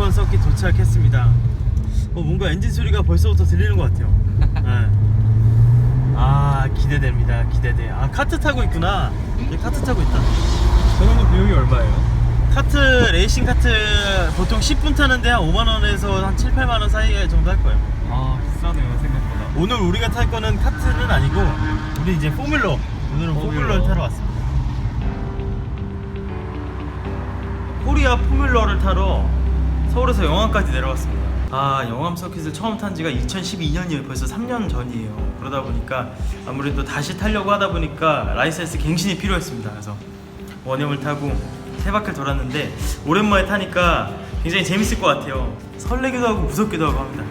F1 서킷 도착했습니다. 어, 뭔가 엔진 소리가 벌써부터 들리는 것 같아요. 네. 아 기대됩니다. 기대돼. 아 카트 타고 있구나. 얘 카트 타고 있다. 저런 비용이 얼마예요? 카트 레이싱 카트 보통 10분 타는데 한 5만 원에서 한 7, 8만 원 사이 정도 할 거예요. 아 비싸네요 생각보다 오늘 우리가 탈 거는 카트는 아니고 우리 이제 포뮬러. 오늘은 포뮬러. 포뮬러를 타러 왔습니다. 코리아 포뮬러를 타러 서울에서 영암까지 내려왔습니다. 아 영암 서킷을 처음 탄 지가 2012년이에요. 벌써 3년 전이에요. 그러다 보니까 아무래도 다시 타려고 하다 보니까 라이센스 갱신이 필요했습니다. 그래서 원형을 타고 세 바퀴 돌았는데 오랜만에 타니까 굉장히 재밌을 것 같아요. 설레기도 하고 무섭기도 하고 합니다.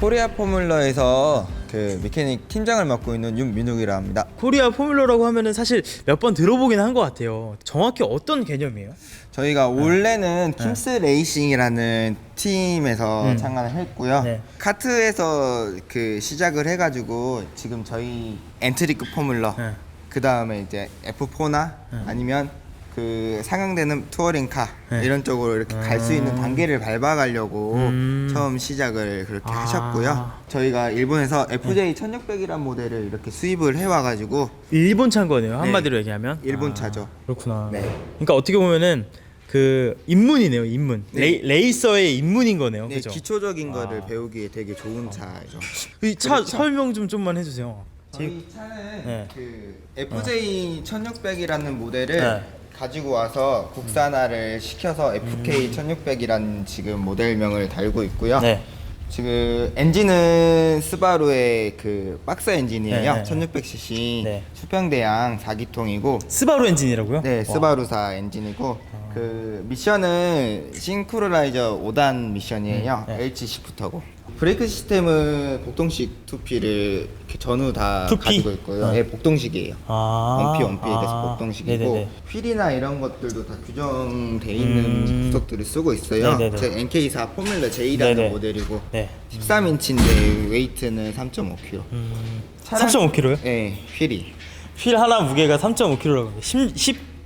코리아 포뮬러에서 그 메케닉 팀장을 맡고 있는 윤민욱이라 합니다. 코리아 포뮬러라고 하면은 사실 몇 번 들어보긴 한 것 같아요. 정확히 어떤 개념이에요? 저희가 원래는 킴스 레이싱이라는 팀에서 음. 참가를 했고요. 네. 카트에서 그 시작을 해가지고 지금 저희 엔트리급 포뮬러, 네. 그 다음에 이제 F4나 아니면 그 상향되는 투어링카 네. 이런 쪽으로 이렇게 갈 수 있는 단계를 밟아가려고 음. 처음 시작을 그렇게 아. 하셨고요. 저희가 일본에서 FJ 1600이란 모델을 이렇게 수입을 해와가지고 일본 차인 거네요. 한마디로 네. 얘기하면. 일본 아, 차죠. 그렇구나. 네. 그러니까 어떻게 보면은 그 입문이네요. 입문. 네. 레이, 레이서의 입문인 거네요. 네, 그죠? 기초적인 거를 아. 배우기에 되게 좋은 차죠. 이 차 그렇죠. 설명 좀 좀만 해주세요. 저희 차는 네. 그 FJ 1600이라는 모델을 네. 가지고 와서 국산화를 시켜서 FK 1600이라는 지금 모델명을 달고 있고요. 네. 지금 엔진은 스바루의 그 박스 엔진이에요. 네, 네. 1600cc 네. 수평대양 4기통이고 스바루 엔진이라고요? 네, 와. 스바루사 엔진이고 그 미션은 싱크로라이저 5단 미션이에요. 음, 네. H 시프터고 브레이크 시스템은 복동식 2P를 이렇게 전후 다 2P? 가지고 있고요. 네. 네, 복동식이에요. 아. 원피 원피 돼서 아. 복동식이고 네네네. 휠이나 이런 것들도 다 규정돼 있는 음. 구석들을 쓰고 있어요. 네네네. 제 NK4 포뮬러 J라는 네네. 모델이고 네. 13인치인데 웨이트는 3.5kg. 음. 차량- 3.5kg요? 네, 휠이 휠 하나 무게가 3.5kg라고. 10,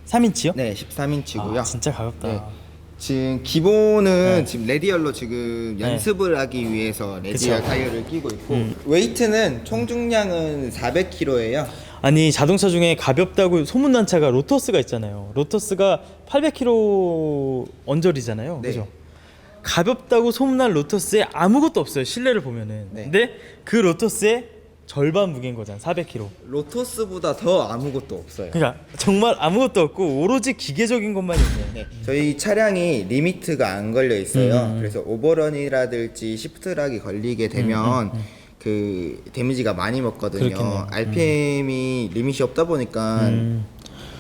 13인치요? 네 13인치고요. 아, 진짜 가볍다. 네. 지금 기본은 네. 지금 레디얼로 지금 네. 연습을 하기 위해서 레디얼 그쵸. 타이어를 끼고 있고 음. 웨이트는 총 중량은 400kg예요. 아니 자동차 중에 가볍다고 소문난 차가 로터스가 있잖아요. 로터스가 800kg 언저리잖아요. 네. 그죠? 가볍다고 소문난 로터스에 아무것도 없어요. 실내를 보면은. 네. 근데 그 로터스의 절반 무게인 거잖아. 400kg. 로토스보다 더 아무것도 없어요. 그러니까 정말 아무것도 없고 오로지 기계적인 것만 있네. 네. 저희 차량이 리미트가 안 걸려 있어요. 음. 그래서 오버런이라든지 시프트락이 걸리게 되면 그 데미지가 많이 먹거든요. 음, 그렇겠네요. RPM이 리밋이 없다 보니까 음.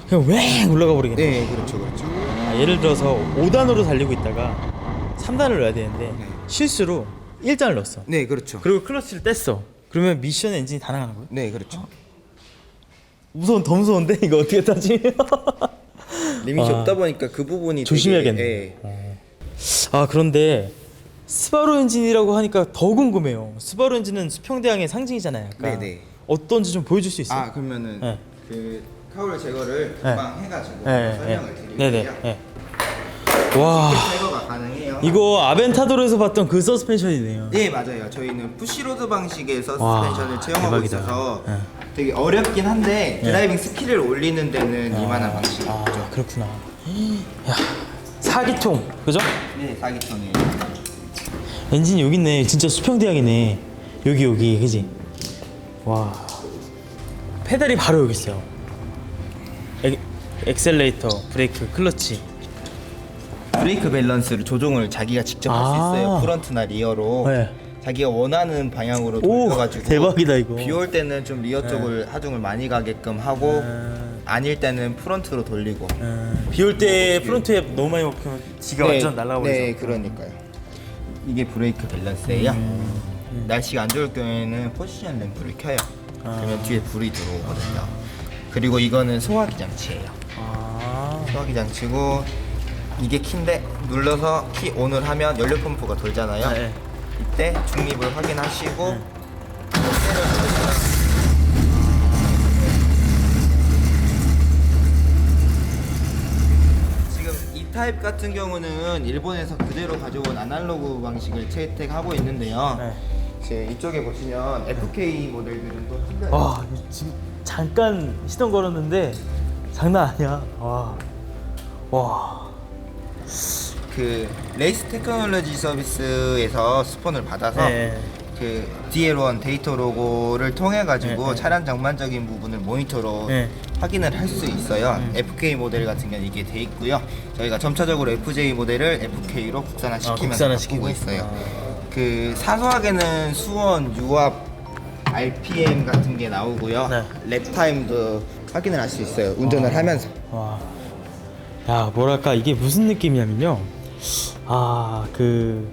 그냥 왱 올라가 버리겠네. 네, 그렇죠, 그렇죠. 아, 예를 들어서 5단으로 달리고 있다가 3단을 넣어야 되는데 네. 실수로 1단을 넣었어. 네, 그렇죠. 그리고 클러치를 뗐어. 그러면 미션 엔진이 다 나가는 거예요? 네, 그렇죠. 무서운 더 무서운데 이거 어떻게 타지? 리밋이 아. 없다 보니까 그 부분이 조심해야겠네. 예. 아 그런데 스바루 엔진이라고 하니까 더 궁금해요. 스바루 엔진은 수평대항의 상징이잖아요. 약간. 네네. 어떤지 좀 보여줄 수 있어요? 아 그러면은 네. 그 카울 제거를 네. 금방 해가지고 네, 설명을 네. 드릴게요. 네네. 네. 와 제거가 가능해요. 이거 아벤타도르에서 봤던 그 서스펜션이네요. 네 맞아요. 저희는 푸시로드 방식의 와, 서스펜션을 채용하고 대박이다. 있어서 네. 되게 어렵긴 한데 드라이빙 스킬을 올리는 데는 이만한 방식이죠. 아 그렇구나. 야 사기통 그죠? 네 사기통이에요. 엔진이 여기 있네. 진짜 수평대항이네. 여기 여기 그지? 와 페달이 바로 여기 있어요. 엑, 엑셀레이터, 브레이크, 클러치. 브레이크 밸런스를 조종을 자기가 직접 할 수 아. 있어요. 프런트나 리어로. 네. 자기가 원하는 방향으로 오, 돌려가지고 대박이다, 이거. 비 올 때는 좀 리어 쪽을 하중을 많이 가게끔 하고 음. 아닐 때는 프런트로 돌리고 비 올 때 프론트에 너무 많이 먹히면 지가 완전 날라버리죠. 네, 그러니까요. 이게 브레이크 밸런스예요. 음. 날씨가 안 좋을 경우에는 포지션 램프를 켜요. 아. 그러면 뒤에 불이 들어오거든요. 그리고 이거는 소화기 장치예요. 아, 소화기 장치고 이게 키인데 눌러서 키 ON을 하면 연료 펌프가 돌잖아요. 아, 이때 중립을 확인하시고 네. 아. 타입 같은 경우는 일본에서 그대로 가져온 아날로그 방식을 채택하고 있는데요. 네. 이제 이쪽에 보시면 FK 모델들은 또 틀려요. 와 지금 잠깐 시동 걸었는데 장난 아니야. 와. 와. 그 레이스 테크놀로지 서비스에서 스폰을 받아서 네. 그 DL1 데이터 로고를 통해 가지고 네, 네. 차량 장만적인 부분을 모니터로 네. 확인을 할 수 있어요. FK 모델 같은 경우는 이게 돼 있고요. 저희가 점차적으로 FJ 모델을 FK로 국산화 시키면서 아, 바꾸고 시키고 있어요. 그 사소하게는 수원, 유압, RPM 같은 게 나오고요. 네. 랩 타임도 확인을 할 수 있어요. 운전을 하면서. 와. 야, 뭐랄까 이게 무슨 느낌이냐면요. 아, 그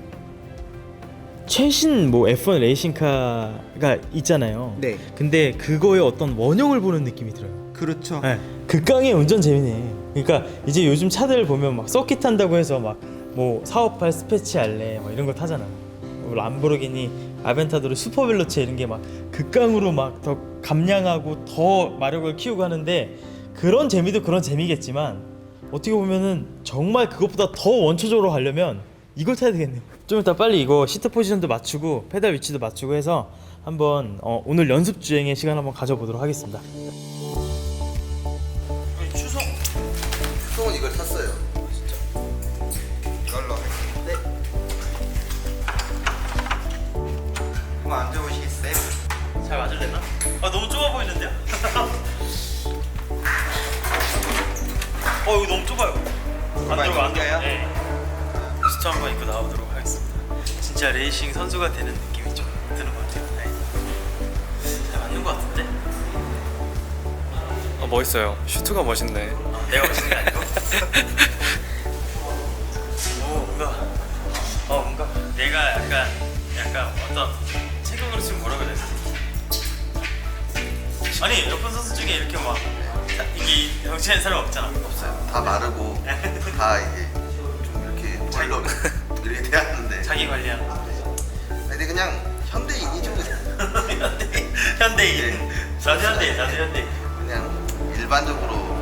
최신 뭐 F1 레이싱카가 있잖아요. 네. 근데 그거의 어떤 원형을 보는 느낌이 들어요. 그렇죠. 네. 극강의 운전 재미네. 그러니까 이제 요즘 차들 보면 막 서킷 탄다고 해서 막 뭐 458 스페치 알레 뭐 이런 거 타잖아. 뭐 람보르기니 아벤타도르 슈퍼벨로체 이런 게 막 극강으로 막 더 감량하고 더 마력을 키우고 하는데 그런 재미도 그런 재미겠지만 어떻게 보면은 정말 그것보다 더 원초적으로 가려면 이걸 타야 되겠네요. 좀 이따 빨리 이거 시트 포지션도 맞추고 페달 위치도 맞추고 해서 한번 어, 오늘 연습 주행의 시간 한번 가져보도록 하겠습니다. 추석 추석은 이걸 탔어요. 진짜. 이걸로 네. 한번 앉아보시겠어요? 잘 맞을래나? 아 너무 좁아 보이는데요? 어 이거 너무 좁아요. 안 들어가 안? 들어가. 네. 부스터 한번 입고 나오도록 하겠습니다. 진짜 레이싱 선수가 되는 느낌이 좀 드는 것 같아요. 네. 잘 맞는 것 같은데? 어 멋있어요. 슈트가 멋있네. 아, 내가 멋있는 게 아니고. 오 뭔가 어 뭔가 내가 약간 약간 어떤 체격으로 지금 뭐라 그래야 되지? 아니 F1 선수 중에 이렇게 막 자- 이게 정치하는 사람 없잖아. 없어요. 다 마르고 다 이제 좀 이렇게 잘로 이렇게 돼야하는데 자기 관리하는. 근데 그냥 현대인이죠 그냥. 현대 현대인. 네. 나도 현대인. 나도 현대인. 그냥 일반적으로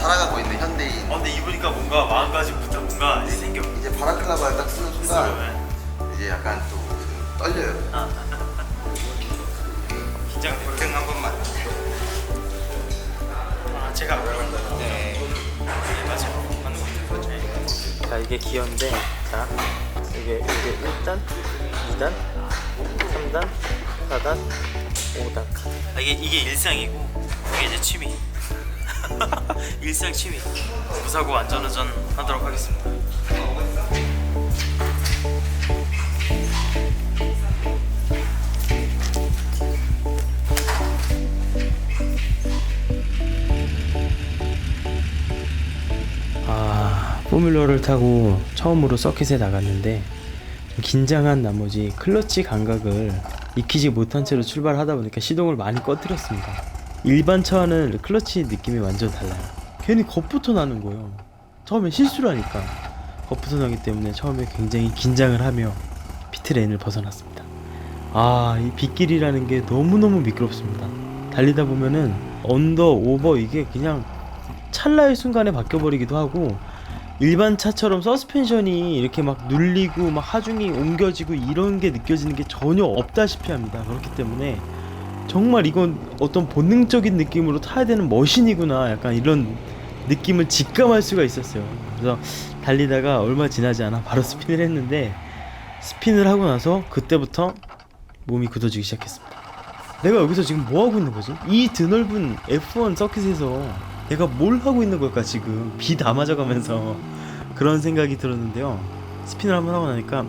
살아가고 있는 현대인 어 근데 입으니까 뭔가 마음가짐부터 뭔가 생겨. 이제 바라클라바를 딱 쓰는 순간 네. 이제 약간 또그 떨려요 긴장돼. 등한 번만. 아 제가 네. 네 맞아요. 맞는 것 같아요. 네. 자 이게 기어인데 자 이게 이게 1단, 2단, 3단, 4단, 5단. 아, 이게 이게 일상이고 이게 이제 취미. 일상 취미. 무사고 안전운전 하도록 하겠습니다. 포뮬러를 타고 처음으로 서킷에 나갔는데 좀 긴장한 나머지 클러치 감각을 익히지 못한 채로 출발하다 보니까 시동을 많이 꺼뜨렸습니다. 일반 차와는 클러치 느낌이 완전 달라요. 괜히 겁부터 나는 거예요. 처음에 실수를 하니까 겁부터 나기 때문에 처음에 굉장히 긴장을 하며 피트레인을 벗어났습니다. 아, 이 빗길이라는 게 너무너무 미끄럽습니다. 달리다 보면은 언더, 오버 이게 그냥 찰나의 순간에 바뀌어버리기도 하고 일반 차처럼 서스펜션이 이렇게 막 눌리고 막 하중이 옮겨지고 이런 게 느껴지는 게 전혀 없다시피 합니다. 그렇기 때문에 정말 이건 어떤 본능적인 느낌으로 타야 되는 머신이구나 약간 이런 느낌을 직감할 수가 있었어요. 그래서 달리다가 얼마 지나지 않아 바로 스핀을 했는데 스핀을 하고 나서 그때부터 몸이 굳어지기 시작했습니다. 내가 여기서 지금 뭐 하고 있는 거지? 이 드넓은 F1 서킷에서 내가 뭘 하고 있는 걸까 지금 비 다 맞아가면서 그런 생각이 들었는데요. 스핀을 한번 하고 나니까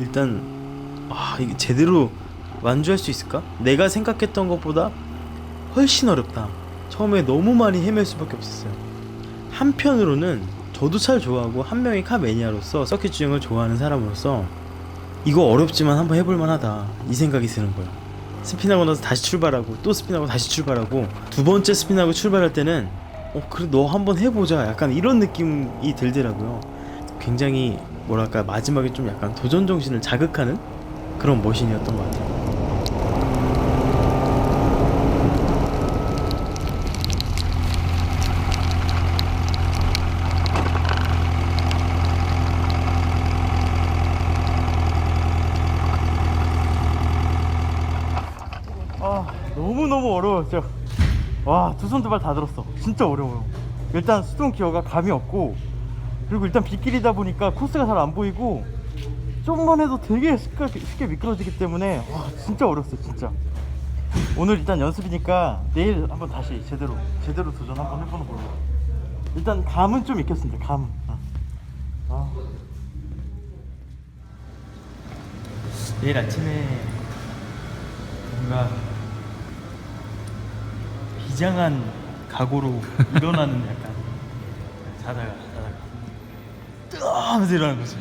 일단 아 이게 제대로 완주할 수 있을까? 내가 생각했던 것보다 훨씬 어렵다. 처음에 너무 많이 헤맬 수밖에 없었어요. 한편으로는 저도 차를 좋아하고 한 명의 카 매니아로서 서킷 주행을 좋아하는 사람으로서 이거 어렵지만 한번 해볼 만하다 이 생각이 드는 거예요. 스핀하고 나서 다시 출발하고 또 스핀하고 다시 출발하고 두 번째 스핀하고 출발할 때는 어 그래 너 한번 해보자 약간 이런 느낌이 들더라고요. 굉장히 뭐랄까 마지막에 좀 약간 도전 정신을 자극하는 그런 머신이었던 것 같아요. 너무 어려워 진짜. 와두 손 두 발 다 들었어. 진짜 어려워요. 일단 수동 기어가 감이 없고 그리고 일단 빗길이다 보니까 코스가 잘 안 보이고 좀만 해도 되게 쉽게, 쉽게 미끄러지기 때문에 와 진짜 어렵어요 진짜. 오늘 일단 연습이니까 내일 한번 다시 제대로 제대로 도전 한번 해보는 걸로. 일단 감은 좀 익혔습니다. 감. 아. 아. 내일 아침에 뭔가 비장한 각오로 일어나는 약간 자다가 자다가 뜨아 하면서 일어나는 거지.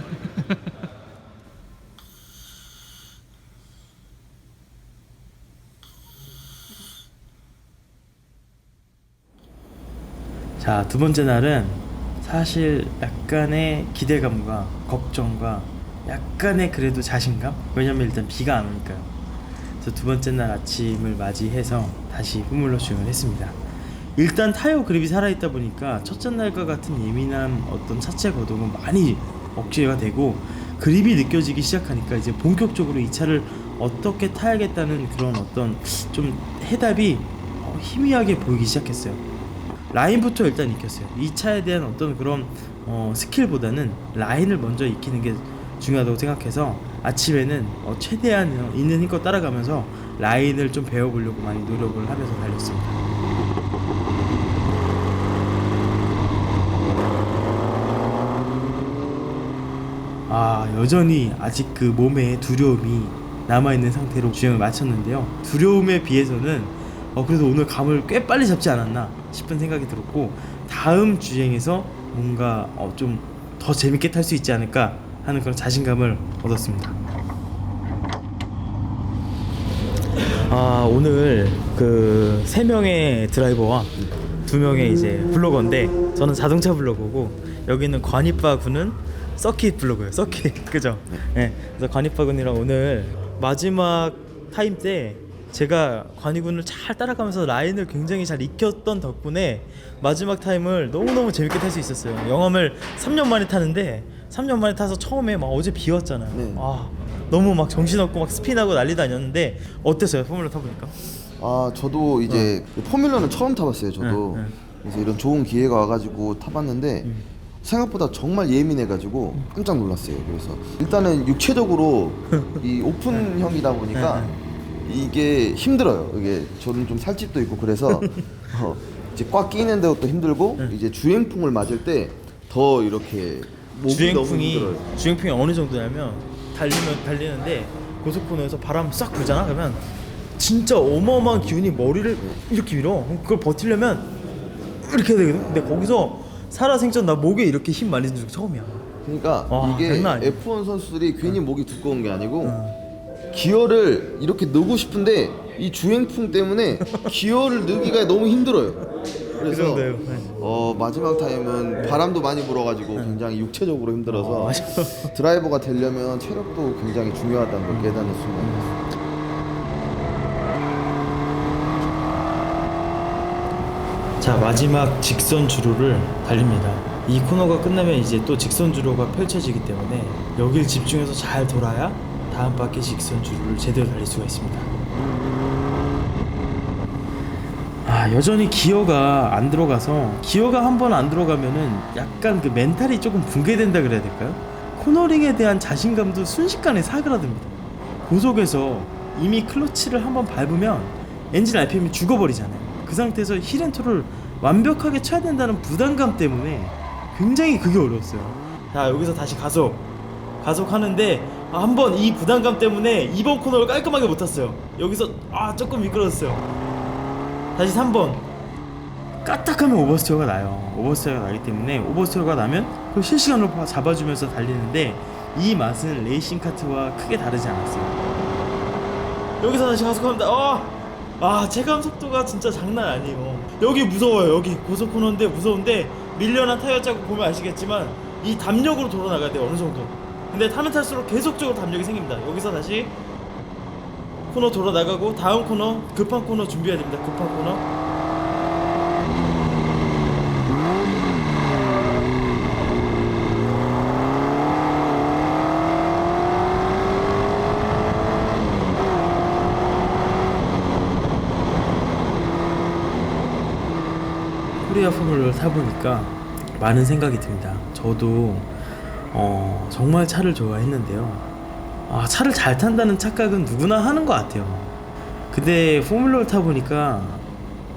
자, 두 번째 날은 사실 약간의 기대감과 걱정과 약간의 그래도 자신감? 왜냐면 일단 비가 안 오니까요. 그래서 두 번째 날 아침을 맞이해서 다시 후물로 주행을 했습니다. 일단 타이어 그립이 살아있다 보니까 첫째 날과 같은 예민한 어떤 차체 거동은 많이 억제가 되고 그립이 느껴지기 시작하니까 이제 본격적으로 이 차를 어떻게 타야겠다는 그런 어떤 좀 해답이 어, 희미하게 보이기 시작했어요. 라인부터 일단 익혔어요. 이 차에 대한 어떤 그런 어, 스킬보다는 라인을 먼저 익히는 게 중요하다고 생각해서 아침에는 어, 최대한 어, 있는 힘껏 따라가면서 라인을 좀 배워보려고 많이 노력을 하면서 달렸습니다. 아 여전히 아직 그 몸에 두려움이 남아있는 상태로 주행을 마쳤는데요 두려움에 비해서는 어 그래도 오늘 감을 꽤 빨리 잡지 않았나 싶은 생각이 들었고 다음 주행에서 뭔가 어 좀 더 재밌게 탈 수 있지 않을까 하는 그런 자신감을 얻었습니다 아 오늘 그 세 명의 드라이버와 두 명의 이제 블로거인데 저는 자동차 블로거고 여기는 관이빠 군은 서킷 블로거예요. 서킷 그죠? 네. 그래서 관이빠 군이랑 오늘 마지막 타임 때 제가 관이군을 잘 따라가면서 라인을 굉장히 잘 익혔던 덕분에 마지막 타임을 너무너무 재밌게 탈 수 있었어요. 영암을 3년 만에 타는데 3년 만에 타서 처음에 막 어제 비 왔잖아요. 네. 아 너무 막 정신없고 막 스피나고 난리도 아니었는데 어땠어요? 포뮬러 타보니까? 아 저도 이제 포뮬러는 처음 타봤어요 저도 네, 네. 그래서 이런 좋은 기회가 와가지고 타봤는데 생각보다 정말 예민해가지고 깜짝 놀랐어요 그래서 일단은 육체적으로 이 오픈형이다 보니까 이게 힘들어요. 이게 저는 좀 살집도 있고 그래서 어, 이제 꽉 끼는 데도 힘들고 이제 주행풍을 맞을 때 더 이렇게 목이 너무 주행풍이 힘들어요. 주행풍이 어느 정도냐면 달리면 달리는데 고속도로에서 바람 싹 불잖아? 그러면 진짜 어마어마한 기운이 머리를 이렇게 밀어. 그럼 그걸 버티려면 이렇게 해야 되거든? 근데 거기서 살아생전 나 목에 이렇게 힘 많이 준 적 처음이야. 그러니까 와, 이게 장난 아니야. F1 선수들이 괜히 목이 두꺼운 게 아니고 기어를 이렇게 넣고 싶은데 이 주행풍 때문에 기어를 넣기가 너무 힘들어요. 그래서. 네. 어, 마지막 타임은 바람도 많이 불어가지고 굉장히 육체적으로 힘들어서 어. 드라이버가 되려면 체력도 굉장히 중요하다는 걸 깨닫는 순간이었어요. 자 마지막 직선 주로를 달립니다. 이 코너가 끝나면 이제 또 직선 주로가 펼쳐지기 때문에 여길 집중해서 잘 돌아야 다음 바퀴 직선 주로를 제대로 달릴 수가 있습니다. 아 여전히 기어가 안 들어가서 기어가 한 번 안 들어가면은 약간 그 멘탈이 조금 붕괴된다 그래야 될까요? 코너링에 대한 자신감도 순식간에 사그라듭니다. 고속에서 이미 클러치를 한번 밟으면 엔진 RPM이 죽어버리잖아요. 그 상태에서 힐앤토를 완벽하게 쳐야 된다는 부담감 때문에 굉장히 그게 어려웠어요. 자 여기서 다시 가속 가속하는데 아, 한번 이 부담감 때문에 2번 코너를 깔끔하게 못 탔어요. 여기서 아 조금 미끄러졌어요. 다시 3번. 까딱하면 오버스티어가 나요. 오버스티어가 나기 때문에 오버스티어가 나면 그 실시간으로 봐- 잡아주면서 달리는데 이 맛은 레이싱 카트와 크게 다르지 않았어요. 여기서 다시 가속합니다. 아, 아 체감 속도가 진짜 장난 아니에요. 여기 무서워요 여기. 고속 코너인데 무서운데 밀려난 타이어 자국 보면 아시겠지만 이 담력으로 돌아 나가야 돼요 어느 정도 근데 타면 탈수록 계속적으로 담력이 생깁니다. 여기서 다시 코너 돌아 나가고 다음 코너 급한 코너 준비해야 됩니다. 급한 코너. 코리아 폼을 사보니까 많은 생각이 듭니다. 저도 어, 정말 차를 좋아했는데요. 아, 차를 잘 탄다는 착각은 누구나 하는 것 같아요. 근데 포뮬러를 타보니까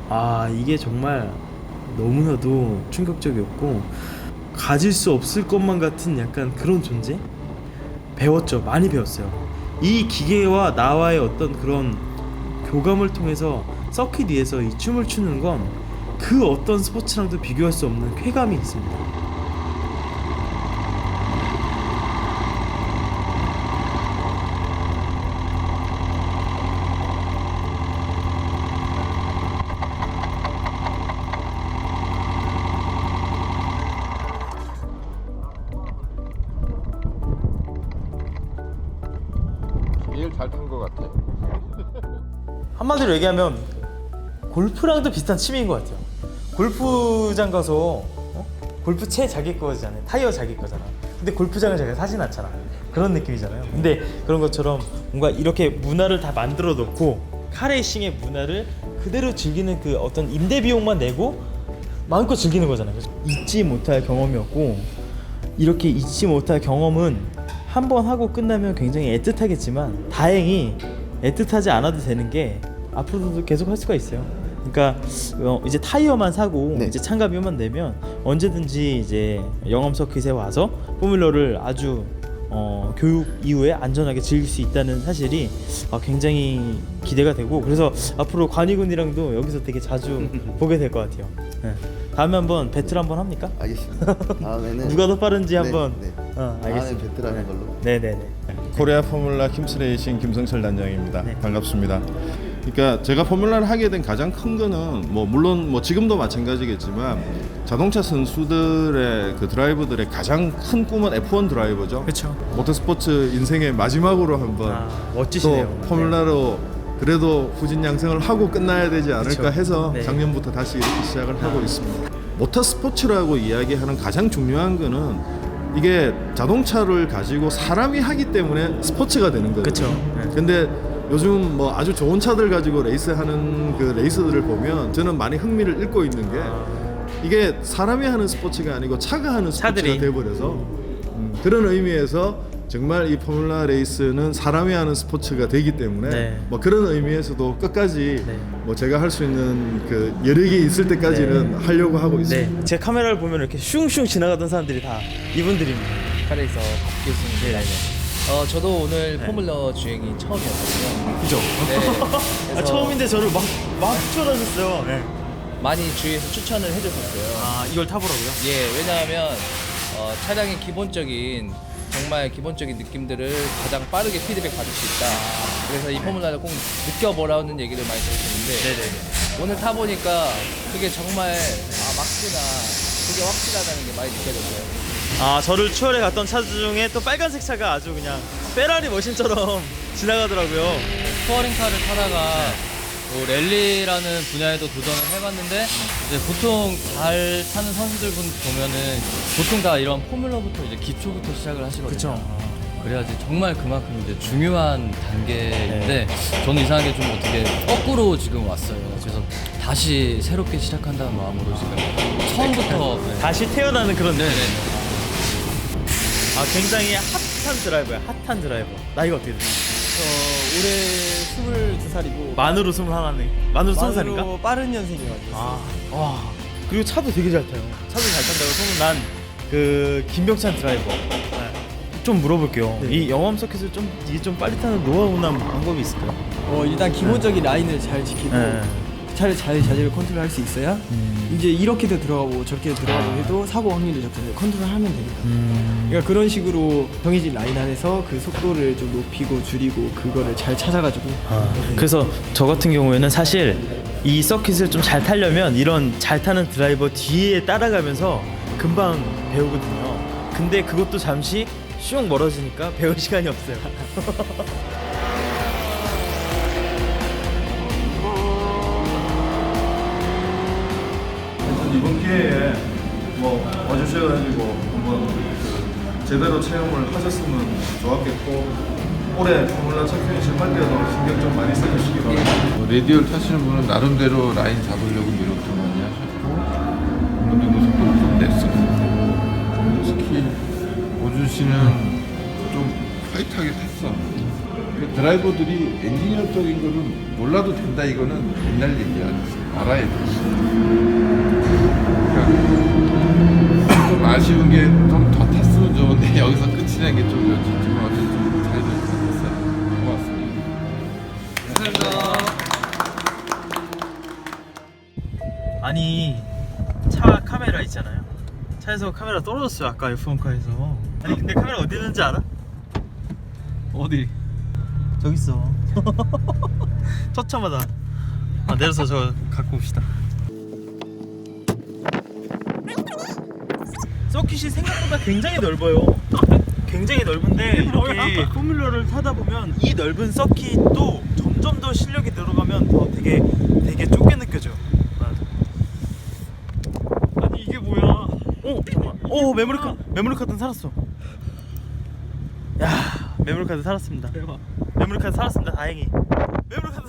아 이게 정말 너무나도 충격적이었고 가질 수 없을 것만 같은 약간 그런 존재? 배웠죠. 많이 배웠어요. 이 기계와 나와의 어떤 그런 교감을 통해서 서킷 위에서 이 춤을 추는 건 그 어떤 스포츠랑도 비교할 수 없는 쾌감이 있습니다. 제일 잘탄것 같아. 한마디로 얘기하면 골프랑도 비슷한 취미인 것 같아요. 골프장 가서 어? 골프 채 자기 거잖아요. 타이어 자기 거잖아. 근데 골프장을 자기가 사진 않잖아. 그런 느낌이잖아요. 근데 그런 것처럼 뭔가 이렇게 문화를 다 만들어 놓고 카레이싱의 문화를 그대로 즐기는 그 어떤 임대 비용만 내고 마음껏 즐기는 거잖아요. 잊지 못할 경험이었고 이렇게 잊지 못할 경험은 한 번 하고 끝나면 굉장히 애틋하겠지만 다행히 애틋하지 않아도 되는 게 앞으로도 계속 할 수가 있어요. 그러니까 어, 이제 타이어만 사고 네. 이제 참가비만 내면 언제든지 이제 영암 서킷에 와서 포뮬러를 아주 어, 교육 이후에 안전하게 즐길 수 있다는 사실이 어, 굉장히 기대가 되고 그래서 앞으로 관이군이랑도 여기서 되게 자주 보게 될 것 같아요. 네. 다음에 한번 배틀 한번 합니까? 알겠습니다. 다음에는 누가 더 빠른지 네, 한번 네. 어, 알겠습니다. 배틀하는 걸로. 네네네. 코리아 포뮬라 킴스 레이싱 김성철 단장입니다. 네. 반갑습니다. 그러니까 제가 포뮬라를 하게 된 가장 큰 거는 뭐 물론 뭐 지금도 마찬가지겠지만 자동차 선수들의 그 드라이버들의 가장 큰 꿈은 F1 드라이버죠. 그렇죠. 모터스포츠 인생의 마지막으로 한번 아, 또 멋지시네요. 포뮬라로 그래도 후진 양성을 하고 끝나야 되지 않을까 그쵸. 해서 네. 작년부터 다시 이렇게 시작을 하고 있습니다. 모터스포츠라고 이야기하는 가장 중요한 거는 이게 자동차를 가지고 사람이 하기 때문에 스포츠가 되는 거예요. 그쵸. 네. 근데 요즘 뭐 아주 좋은 차들 가지고 레이스하는 그 레이스들을 보면 저는 많이 흥미를 잃고 있는 게 이게 사람이 하는 스포츠가 아니고 차가 하는 스포츠가 차들이. 돼버려서 음, 그런 의미에서 정말 이 포뮬라 레이스는 사람이 하는 스포츠가 되기 때문에 네. 뭐 그런 의미에서도 끝까지 네. 뭐 제가 할 수 있는 그 여력이 있을 때까지는 하려고 하고 있습니다. 네. 제 카메라를 보면 이렇게 슝슝 지나가던 사람들이 다 이분들입니다. 카레에서 박교수입니다. 어, 저도 오늘 포뮬러 주행이 처음이었거든요. 그죠? 네. 아, 그래서 처음인데 저를 막, 막 쫓아다녔어요. 네. 많이 주위에서 추천을 해줬었어요. 아, 이걸 타보라고요? 예, 왜냐하면 어, 차량의 기본적인 정말 기본적인 느낌들을 가장 빠르게 피드백 받을 수 있다. 그래서 이 포뮬러를 꼭 느껴보라는 얘기를 많이 들었었는데 네네네. 오늘 타보니까 그게 정말 아 맞구나. 그게 확실하다는 게 많이 느껴졌어요. 아, 저를 추월해 갔던 차 중에 또 빨간색 차가 아주 그냥 페라리 머신처럼 지나가더라고요. 투어링카를 타다가 뭐 랠리라는 분야에도 도전을 해봤는데 이제 보통 잘 타는 선수들 분 보면은 보통 다 이런 포뮬러부터 이제 기초부터 시작을 하시거든요. 그쵸. 그래야지 정말 그만큼 이제 중요한 단계인데 저는 이상하게 좀 어떻게 거꾸로 지금 왔어요. 그래서 다시 새롭게 시작한다는 마음으로 지금 처음부터 네. 다시 태어나는 그런 네 네. 아, 굉장히 핫한 드라이버야. 핫한 드라이버. 나이가 어떻게 되세요? 저 올해 22살이고 만으로 21네. 만으로 20살인가? 빠른 년생이어가지고 아, 와. 그리고 차도 되게 잘 타요. 차도 잘 탄다고 소문난 그 김병찬 드라이버. 네. 좀 물어볼게요. 이 영암 서킷을 좀 이게 좀 빨리 타는 노하우나 방법이 있을까요? 어, 일단 기본적인 라인을 잘 지키고 네. 차를 잘 자제를 컨트롤할 수 있어야 이제 이렇게도 들어가고 저렇게도 들어가고 해도 사고 확률을 적게 컨트롤하면 됩니다. 그러니까 그런 식으로 정해진 라인 안에서 그 속도를 좀 높이고 줄이고 그거를 잘 찾아가지고 그래서 저 같은 경우에는 사실 이 서킷을 좀 잘 타려면 이런 잘 타는 드라이버 뒤에 따라가면서 금방 배우거든요. 근데 그것도 잠시 슝 멀어지니까 배울 시간이 없어요. 이번 기회에 뭐 와주셔가지고 한번 그 제대로 체험을 하셨으면 좋았겠고 올해 포뮬라 챔피언 실할 때도 신경 좀 많이 써주시기 바랍니다. 뭐 레디오를 타시는 분은 나름대로 라인 잡으려고 노력도 많이 하셨고 됐어. 특히 오준 씨는 좀 화이트하게 탔어. 그 드라이버들이 엔지니어적인 거는 몰라도 된다 이거는 옛날 얘기야. 알아야 돼. 좀 아쉬운 게 좀 더 탔으면 좋은데 여기서 끝이라는 게좀 여지지만 어쨌든 잘 됐어요. 고맙습니다. 아니 차 카메라 있잖아요. 차에서 카메라 떨어졌어요. 아까 F1 카에서. 아니 근데 카메라 어디 있는지 알아? 어디? 저기 있어. 처참하다. 아 내려서 저 갖고 옵시다. 서킷이 생각보다 굉장히 넓어요. 굉장히 넓은데 이렇게 포뮬러를 타다 보면 이 넓은 서킷도 점점 더 실력이 들어가면 더 되게 되게 좁게 느껴져. 아니 이게 뭐야? 어 잠깐만. 오 메모리 카 메모리 카드는 살았어. 야 메모리 카드 살았습니다. 메모리 카드 살았습니다. 다행히. 메모리 카드.